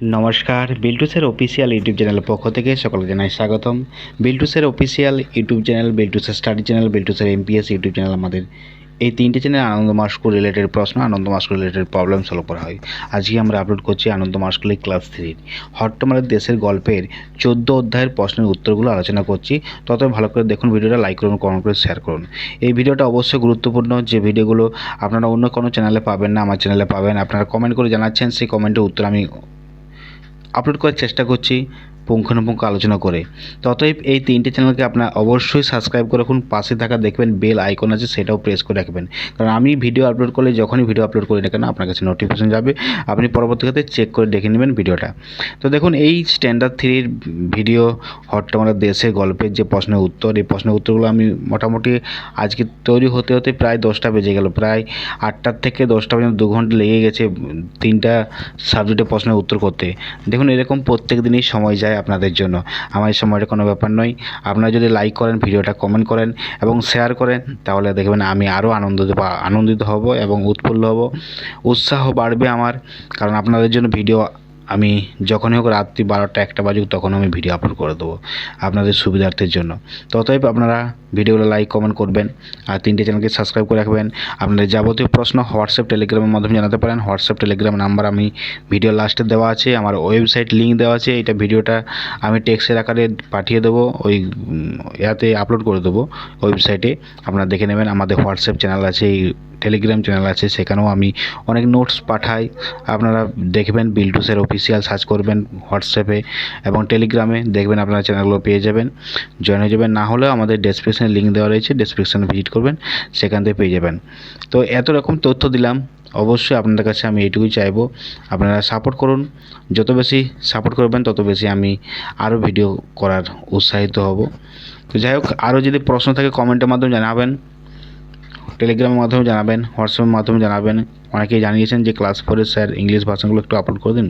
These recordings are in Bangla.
নমস্কার, বিল্টুসের অফিসিয়াল ইউটিউব চ্যানেলের পক্ষ থেকে সকলকে জানাই স্বাগতম। বিল্টুসের অফিসিয়াল ইউটিউব চ্যানেল, বিল্টুসের স্টাডি চ্যানেল বিল্টুসের এমপিএস ইউটিউব চ্যানেল আমাদের। এই তিনটে চ্যানেল আনন্দ মাস্কুল রিলেটেড প্রশ্ন, আনন্দ মাস্কুল রিলেটেড প্রবলেম সলভ করা হয়। আজকে আমরা আপলোড করছি আনন্দ মাস্কুলের ক্লাস থ্রির হট্টমালের দেশের গল্পের চোদ্দ অধ্যায়ের প্রশ্নের উত্তরগুলো আলোচনা করছি। তত ভালো করে দেখুন ভিডিওটা লাইক করুন কমেন্ট করে শেয়ার করুন। এই ভিডিওটা অবশ্যই গুরুত্বপূর্ণ। যে ভিডিওগুলো আপনারা অন্য কোনো চ্যানেলে পাবেন না, আমার চ্যানেলে পাবেন, আপনারা কমেন্ট করে জানাচ্ছেন, সেই কমেন্টের উত্তর আমি আপলোড করার চেষ্টা করছি। পুঙ্খানুপুঙ্খ আলোচনা করে। ততএব এই তিনটে চ্যানেলকে আপনার অবশ্যই সাবস্ক্রাইব করে রাখুন, পাশে থাকা দেখবেন বেল আইকন আছে, সেটাও প্রেস করে রাখবেন। কারণ আমি ভিডিও আপলোড করলে যখনই ভিডিও আপলোড করি না কেন, আপনার কাছে নোটিফিকেশন যাবে, আপনি পরবর্তীতে চেক করে দেখে নেবেন ভিডিওটা। তো দেখুন, এই স্ট্যান্ডার্ড থ্রির ভিডিও, হট্ট আমাদের দেশের গল্পের যে প্রশ্নের উত্তর, এই প্রশ্নের উত্তরগুলো আমি মোটামুটি আজকে তৈরি হতে হতে প্রায় দশটা বেজে গেল, প্রায় আটটার থেকে দশটা পর্যন্ত দু ঘণ্টা লেগে গেছে তিনটা সাবজেক্টের প্রশ্নের উত্তর করতে। দেখুন, এরকম প্রত্যেক দিনই সময় যায় আপনাদের জন্য। আমার এই সময়টা কোনো ব্যাপার নয়। আপনারা যদি লাইক করেন, ভিডিওটা কমেন্ট করেন এবং শেয়ার করেন, তাহলে দেখবেন আমি আরও আনন্দিত আনন্দিত হব এবং উৎফুল্ল হব। উৎসাহ বাড়বে আমার, কারণ আপনাদের জন্য ভিডিও আমি যখনই হোক রাত্রি বারোটা একটা বাজুক, তখন আমি ভিডিও আপলোড করে দেবো আপনাদের সুবিধার্থের জন্য। ততএব আপনারা ভিডিওগুলো লাইক কমেন্ট করবেন আর তিনটে চ্যানেলকে সাবস্ক্রাইব করে রাখবেন। আপনাদের যাবতীয় প্রশ্ন হোয়াটসঅ্যাপ টেলিগ্রামের মাধ্যমে জানাতে পারেন। হোয়াটসঅ্যাপ টেলিগ্রাম নাম্বার আমি ভিডিও লাস্টে দেওয়া আছে, আমার ওয়েবসাইট লিঙ্ক দেওয়া আছে এটা ভিডিওটা আমি টেক্সের আকারে পাঠিয়ে দেবো, ওই ইয়াতে আপলোড করে দেবো ওয়েবসাইটে আপনারা দেখে নেবেন, আমাদের হোয়াটসঅ্যাপ চ্যানেল আছে, এই টেলিগ্রাম চ্যানেল আছে, সেখানেও আমি অনেক নোটস পাঠাই। আপনারা দেখবেন বিল্টুসের অফিসিয়াল সার্চ করবেন হোয়াটসঅ্যাপে এবং টেলিগ্রামে দেখবেন আপনারা চ্যানেলগুলো পেয়ে যাবেন। জয়েন হয়ে যাবেন, না হলেও আমাদের ডেসক্রিপশানে লিঙ্ক দেওয়া রয়েছে ডেসক্রিপশানে ভিজিট করবেন, সেখান থেকে পেয়ে যাবেন। তো এত রকম তথ্য দিলাম, অবশ্যই আপনাদের কাছে আমি এইটুকুই চাইব, আপনারা সাপোর্ট করুন। যত বেশি সাপোর্ট করবেন, তত বেশি আমি আরও ভিডিও করার উৎসাহিত হব। তো যাই হোক আরও যদি প্রশ্ন থাকে কমেন্টের মাধ্যমে জানাবেন টেলিগ্রামের মাধ্যমে জানাবেন, হোয়াটসঅ্যাপের মাধ্যমে জানাবেন অনেকেই জানিয়েছেন যে ক্লাস ফোরে স্যার ইংলিশ ভাষণগুলো একটু আপলোড করে দিন।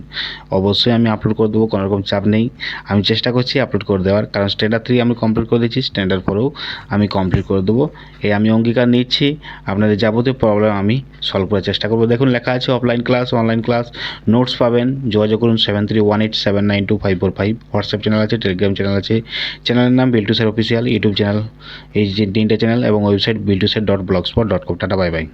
অবশ্যই আমি আপলোড করে দেবো, কোনো রকম চাপ নেই। আমি চেষ্টা করছি আপলোড করে দেওয়ার, কারণ স্ট্যান্ডার্ড থ্রি আমি কমপ্লিট করে দিচ্ছি স্ট্যান্ডার্ড ফোরেও আমি কমপ্লিট করে দেবো। এই আমি অঙ্গীকার নিচ্ছি, আপনাদের যাবতীয় প্রবলেম আমি সলভ করার চেষ্টা করব। দেখুন, লেখা আছে offline class online class notes পাবেন, যোগাযোগ করুন seven three one eight seven nine two five four five WhatsApp channel আছে টেলিগ্রাম চ্যানেল আছে। চ্যানেলের নাম Biltu sir official YouTube channel এই যে তিনটে চ্যানেল এবং website Biltu sir dot blogspot dot com tata bye bye